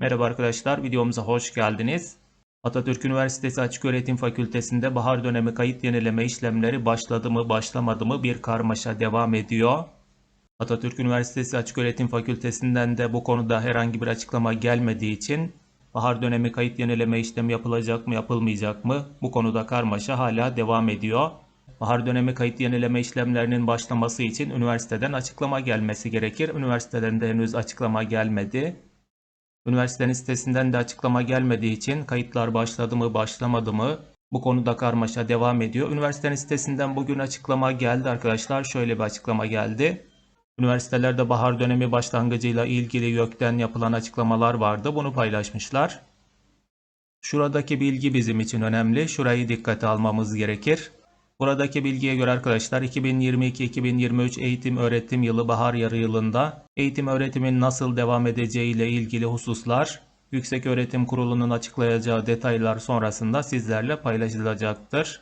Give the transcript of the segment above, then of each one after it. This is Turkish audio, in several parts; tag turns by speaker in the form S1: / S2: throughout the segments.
S1: Merhaba arkadaşlar, videomuza hoş geldiniz. Atatürk Üniversitesi Açıköğretim Fakültesi'nde bahar dönemi kayıt yenileme işlemleri başladı mı, başlamadı mı bir karmaşa devam ediyor. Atatürk Üniversitesi Açıköğretim Fakültesinden de bu konuda herhangi bir açıklama gelmediği için bahar dönemi kayıt yenileme işlemi yapılacak mı, yapılmayacak mı bu konuda karmaşa hala devam ediyor. Bahar dönemi kayıt yenileme işlemlerinin başlaması için üniversiteden açıklama gelmesi gerekir. Üniversiteden de henüz açıklama gelmedi. Üniversitenin sitesinden de açıklama gelmediği için kayıtlar başladı mı başlamadı mı bu konuda karmaşa devam ediyor. Üniversitenin sitesinden bugün açıklama geldi arkadaşlar. Şöyle bir açıklama geldi. Üniversitelerde bahar dönemi başlangıcıyla ilgili YÖK'ten yapılan açıklamalar vardı. Bunu paylaşmışlar. Şuradaki bilgi bizim için önemli. Şurayı dikkate almamız gerekir. Buradaki bilgiye göre arkadaşlar 2022-2023 eğitim öğretim yılı bahar yarı yılında eğitim öğretimin nasıl devam edeceği ile ilgili hususlar Yüksek Öğretim Kurulu'nun açıklayacağı detaylar sonrasında sizlerle paylaşılacaktır.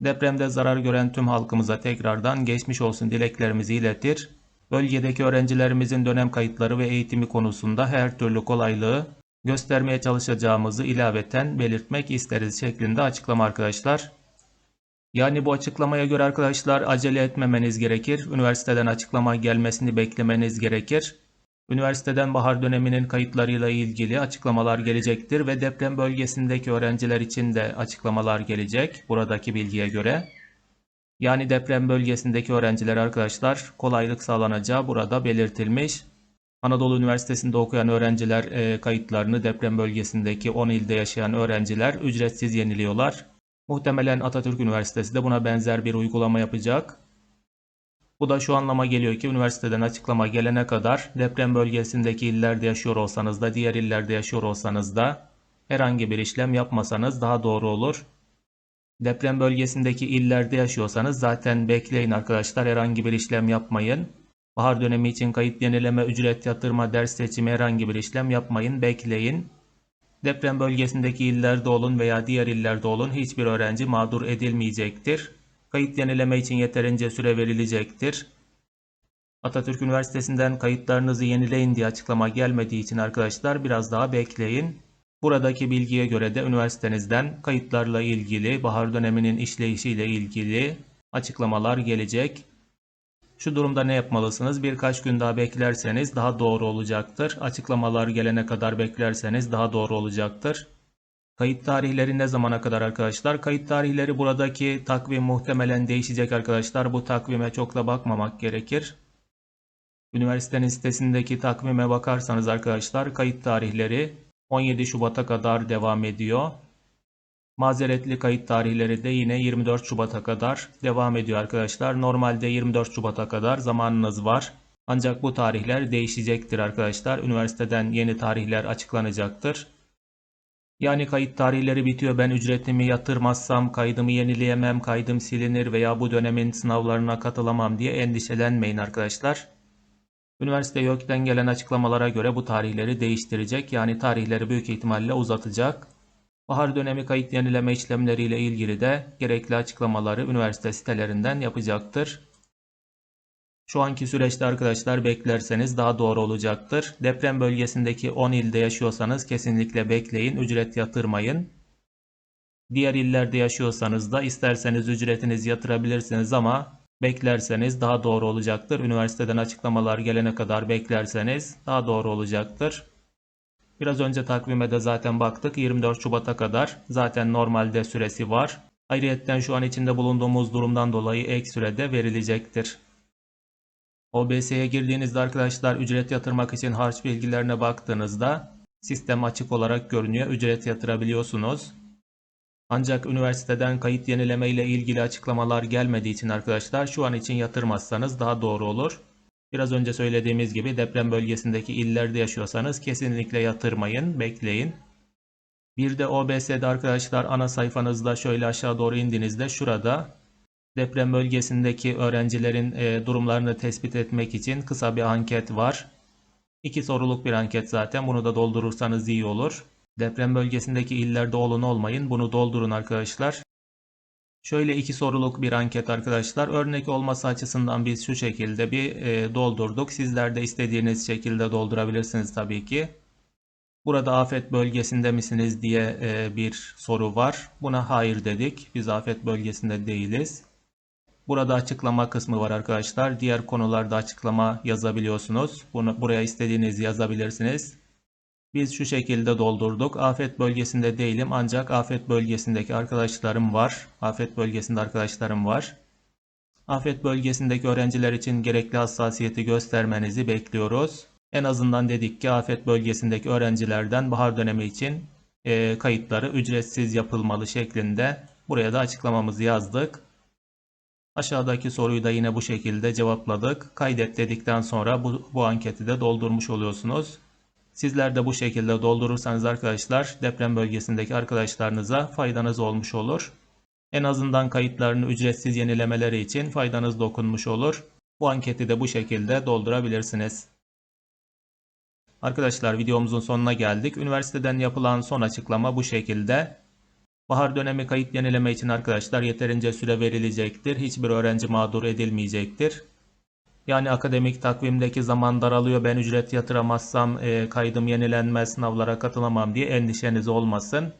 S1: Depremde zarar gören tüm halkımıza tekrardan geçmiş olsun dileklerimizi iletir. Bölgedeki öğrencilerimizin dönem kayıtları ve eğitimi konusunda her türlü kolaylığı göstermeye çalışacağımızı ilaveten belirtmek isteriz şeklinde açıklama arkadaşlar. Yani bu açıklamaya göre arkadaşlar acele etmemeniz gerekir. Üniversiteden açıklama gelmesini beklemeniz gerekir. Üniversiteden bahar döneminin kayıtlarıyla ilgili açıklamalar gelecektir ve deprem bölgesindeki öğrenciler için de açıklamalar gelecek buradaki bilgiye göre. Yani deprem bölgesindeki öğrenciler arkadaşlar kolaylık sağlanacağı burada belirtilmiş. Anadolu Üniversitesi'nde okuyan öğrenciler e, kayıtlarını deprem bölgesindeki 10 ilde yaşayan öğrenciler ücretsiz yeniliyorlar. Muhtemelen Atatürk Üniversitesi de buna benzer bir uygulama yapacak. Bu da şu anlama geliyor ki üniversiteden açıklama gelene kadar deprem bölgesindeki illerde yaşıyor olsanız da diğer illerde yaşıyor olsanız da herhangi bir işlem yapmasanız daha doğru olur. Deprem bölgesindeki illerde yaşıyorsanız zaten bekleyin arkadaşlar herhangi bir işlem yapmayın. Bahar dönemi için kayıt yenileme, ücret yatırma, ders seçimi herhangi bir işlem yapmayın, bekleyin. Deprem bölgesindeki illerde olun veya diğer illerde olun hiçbir öğrenci mağdur edilmeyecektir. Kayıt yenileme için yeterince süre verilecektir. Atatürk Üniversitesi'nden kayıtlarınızı yenileyin diye açıklama gelmediği için arkadaşlar biraz daha bekleyin. Buradaki bilgiye göre de üniversitenizden kayıtlarla ilgili, bahar döneminin işleyişiyle ilgili açıklamalar gelecek. Şu durumda ne yapmalısınız? Birkaç gün daha beklerseniz daha doğru olacaktır. Açıklamalar gelene kadar beklerseniz daha doğru olacaktır. Kayıt tarihleri ne zamana kadar arkadaşlar? Kayıt tarihleri buradaki takvim muhtemelen değişecek arkadaşlar. Bu takvime çok da bakmamak gerekir. Üniversitenin sitesindeki takvime bakarsanız arkadaşlar kayıt tarihleri 17 Şubat'a kadar devam ediyor. Mazeretli kayıt tarihleri de yine 24 Şubat'a kadar devam ediyor arkadaşlar. Normalde 24 Şubat'a kadar zamanınız var. Ancak bu tarihler değişecektir arkadaşlar. Üniversiteden yeni tarihler açıklanacaktır. Yani kayıt tarihleri bitiyor ben ücretimi yatırmazsam kaydımı yenileyemem, kaydım silinir veya bu dönemin sınavlarına katılamam diye endişelenmeyin arkadaşlar. Üniversite YÖK'ten gelen açıklamalara göre bu tarihleri değiştirecek yani tarihleri büyük ihtimalle uzatacak. Bahar dönemi kayıt yenileme işlemleriyle ilgili de gerekli açıklamaları üniversite sitelerinden yapacaktır. Şu anki süreçte arkadaşlar beklerseniz daha doğru olacaktır. Deprem bölgesindeki 10 ilde yaşıyorsanız kesinlikle bekleyin, ücret yatırmayın. Diğer illerde yaşıyorsanız da isterseniz ücretinizi yatırabilirsiniz ama beklerseniz daha doğru olacaktır. Üniversiteden açıklamalar gelene kadar beklerseniz daha doğru olacaktır. Biraz önce takvime de zaten baktık. 24 Şubat'a kadar zaten normalde süresi var. Ayrıyetten şu an içinde bulunduğumuz durumdan dolayı ek sürede verilecektir. OBS'ye girdiğinizde arkadaşlar ücret yatırmak için harç bilgilerine baktığınızda sistem açık olarak görünüyor. Ücret yatırabiliyorsunuz. Ancak üniversiteden kayıt yenileme ile ilgili açıklamalar gelmediği için arkadaşlar şu an için yatırmazsanız daha doğru olur. Biraz önce söylediğimiz gibi deprem bölgesindeki illerde yaşıyorsanız kesinlikle yatırmayın, bekleyin. Bir de OBS'de arkadaşlar ana sayfanızda şöyle aşağı doğru indiğinizde şurada deprem bölgesindeki öğrencilerin e, durumlarını tespit etmek için kısa bir anket var. İki soruluk bir anket zaten. Bunu da doldurursanız iyi olur. Deprem bölgesindeki illerde olun olmayın. Bunu doldurun arkadaşlar. Şöyle iki soruluk bir anket arkadaşlar. Örnek olması açısından biz şu şekilde bir e, doldurduk. Sizler de istediğiniz şekilde doldurabilirsiniz tabii ki. Burada afet bölgesinde misiniz diye e, bir soru var. Buna hayır dedik. Biz afet bölgesinde değiliz. Burada açıklama kısmı var arkadaşlar. Diğer konularda açıklama yazabiliyorsunuz. Bunu buraya istediğinizi yazabilirsiniz. Biz şu şekilde doldurduk. Afet bölgesinde değilim ancak afet bölgesindeki arkadaşlarım var. Afet bölgesinde arkadaşlarım var. Afet bölgesindeki öğrenciler için gerekli hassasiyeti göstermenizi bekliyoruz. En azından dedik ki afet bölgesindeki öğrencilerden bahar dönemi için e, kayıtları ücretsiz yapılmalı şeklinde buraya da açıklamamızı yazdık. Aşağıdaki soruyu da yine bu şekilde cevapladık. Kaydet dedikten sonra bu, bu anketi de doldurmuş oluyorsunuz. Sizler de bu şekilde doldurursanız arkadaşlar deprem bölgesindeki arkadaşlarınıza faydanız olmuş olur. En azından kayıtlarını ücretsiz yenilemeleri için faydanız dokunmuş olur. Bu anketi de bu şekilde doldurabilirsiniz. Arkadaşlar videomuzun sonuna geldik. Üniversiteden yapılan son açıklama bu şekilde. Bahar dönemi kayıt yenileme için arkadaşlar yeterince süre verilecektir. Hiçbir öğrenci mağdur edilmeyecektir. Yani akademik takvimdeki zaman daralıyor ben ücret yatıramazsam e, kaydım yenilenmez sınavlara katılamam diye endişeniz olmasın.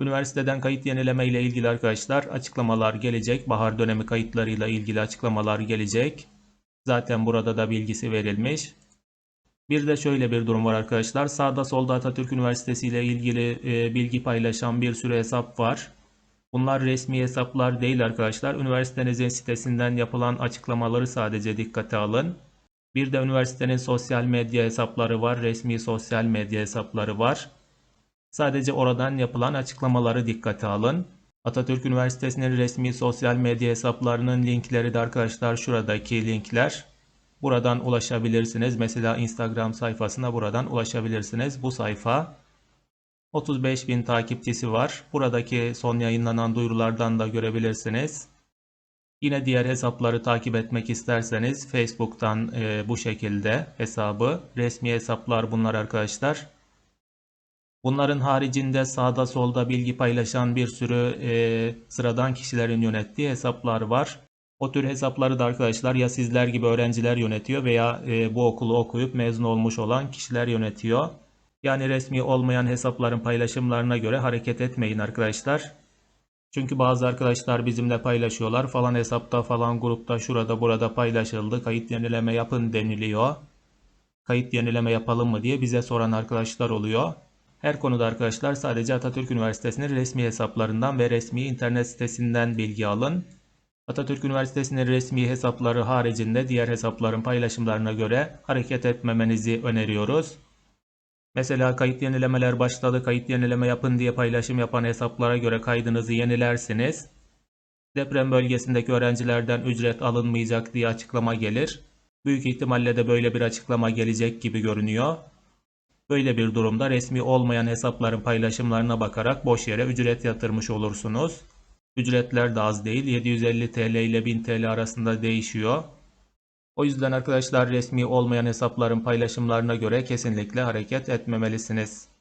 S1: Üniversiteden kayıt yenileme ile ilgili arkadaşlar açıklamalar gelecek. Bahar dönemi kayıtlarıyla ilgili açıklamalar gelecek. Zaten burada da bilgisi verilmiş. Bir de şöyle bir durum var arkadaşlar. Sağda solda Atatürk Üniversitesi ile ilgili e, bilgi paylaşan bir sürü hesap var. Bunlar resmi hesaplar değil arkadaşlar. Üniversitenizin sitesinden yapılan açıklamaları sadece dikkate alın. Bir de üniversitenin sosyal medya hesapları var. Resmi sosyal medya hesapları var. Sadece oradan yapılan açıklamaları dikkate alın. Atatürk Üniversitesi'nin resmi sosyal medya hesaplarının linkleri de arkadaşlar şuradaki linkler. Buradan ulaşabilirsiniz. Mesela Instagram sayfasına buradan ulaşabilirsiniz. Bu sayfa 35 bin takipçisi var. Buradaki son yayınlanan duyurulardan da görebilirsiniz. Yine diğer hesapları takip etmek isterseniz Facebook'tan e, bu şekilde hesabı. Resmi hesaplar bunlar arkadaşlar. Bunların haricinde sağda solda bilgi paylaşan bir sürü e, sıradan kişilerin yönettiği hesaplar var. O tür hesapları da arkadaşlar ya sizler gibi öğrenciler yönetiyor veya e, bu okulu okuyup mezun olmuş olan kişiler yönetiyor. Yani resmi olmayan hesapların paylaşımlarına göre hareket etmeyin arkadaşlar. Çünkü bazı arkadaşlar bizimle paylaşıyorlar. Falan hesapta falan grupta şurada burada paylaşıldı. Kayıt yenileme yapın deniliyor. Kayıt yenileme yapalım mı diye bize soran arkadaşlar oluyor. Her konuda arkadaşlar sadece Atatürk Üniversitesi'nin resmi hesaplarından ve resmi internet sitesinden bilgi alın. Atatürk Üniversitesi'nin resmi hesapları haricinde diğer hesapların paylaşımlarına göre hareket etmemenizi öneriyoruz. Mesela kayıt yenilemeler başladı, kayıt yenileme yapın diye paylaşım yapan hesaplara göre kaydınızı yenilersiniz. Deprem bölgesindeki öğrencilerden ücret alınmayacak diye açıklama gelir. Büyük ihtimalle de böyle bir açıklama gelecek gibi görünüyor. Böyle bir durumda resmi olmayan hesapların paylaşımlarına bakarak boş yere ücret yatırmış olursunuz. Ücretler de az değil. 750 TL ile 1000 TL arasında değişiyor. O yüzden arkadaşlar resmi olmayan hesapların paylaşımlarına göre kesinlikle hareket etmemelisiniz.